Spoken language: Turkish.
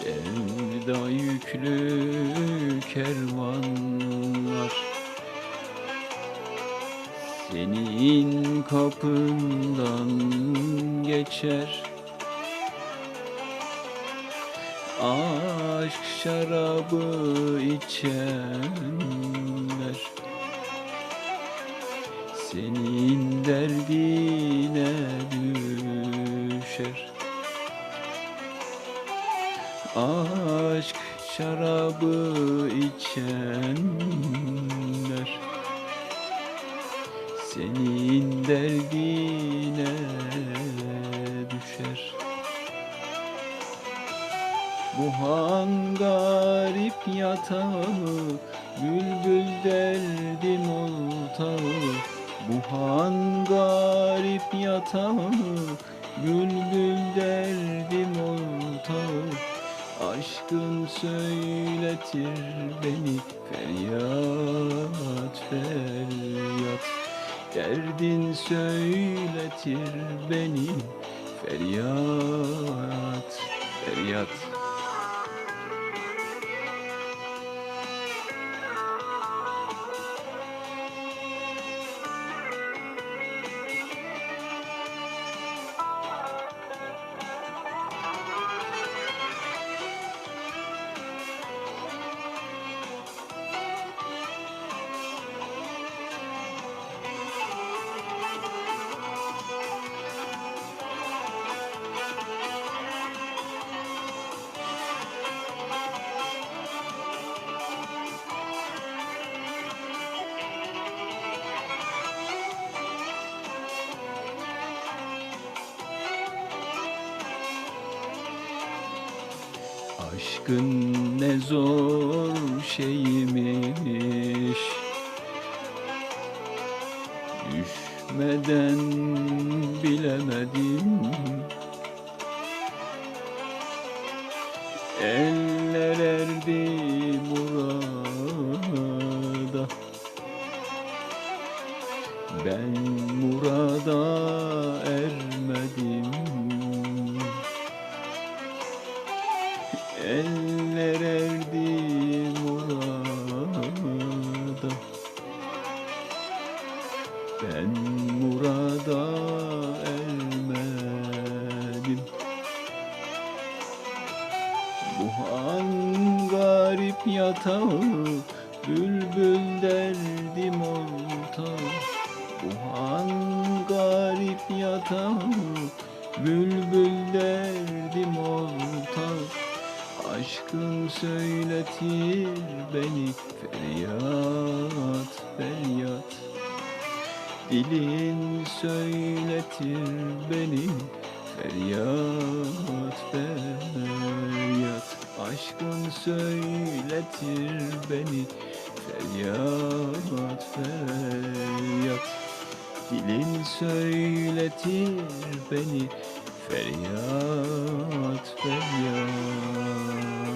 Sevda yüklü kervanlar. Senin kapından geçer. Aşk şarabı içenler. Senin derdine Aşk şarabı içenler. Senin derdine düşer. Bu han garip yatağı Bülbül derdim oltağı Bu han garip yatağı Bülbül derdim oltağı Aşkın söyletir beni Feryat feryat. Derdin söyletir beni Feryat Aşkın ne zor şeymiş. Düşmeden bilemedim. Eller erdi murada Ben murada Eller erdi murada. Ben murada ermedim Bu han garip yatağı Bülbül derdim oltağı Bu han garip yatağı Bülbül derdim oltağı Aşkın söyletir beni feryat feryat. Dilin söyletir beni feryat feryat. Aşkın söyletir beni feryat feryat. Dilin söyletir beni feryat feryat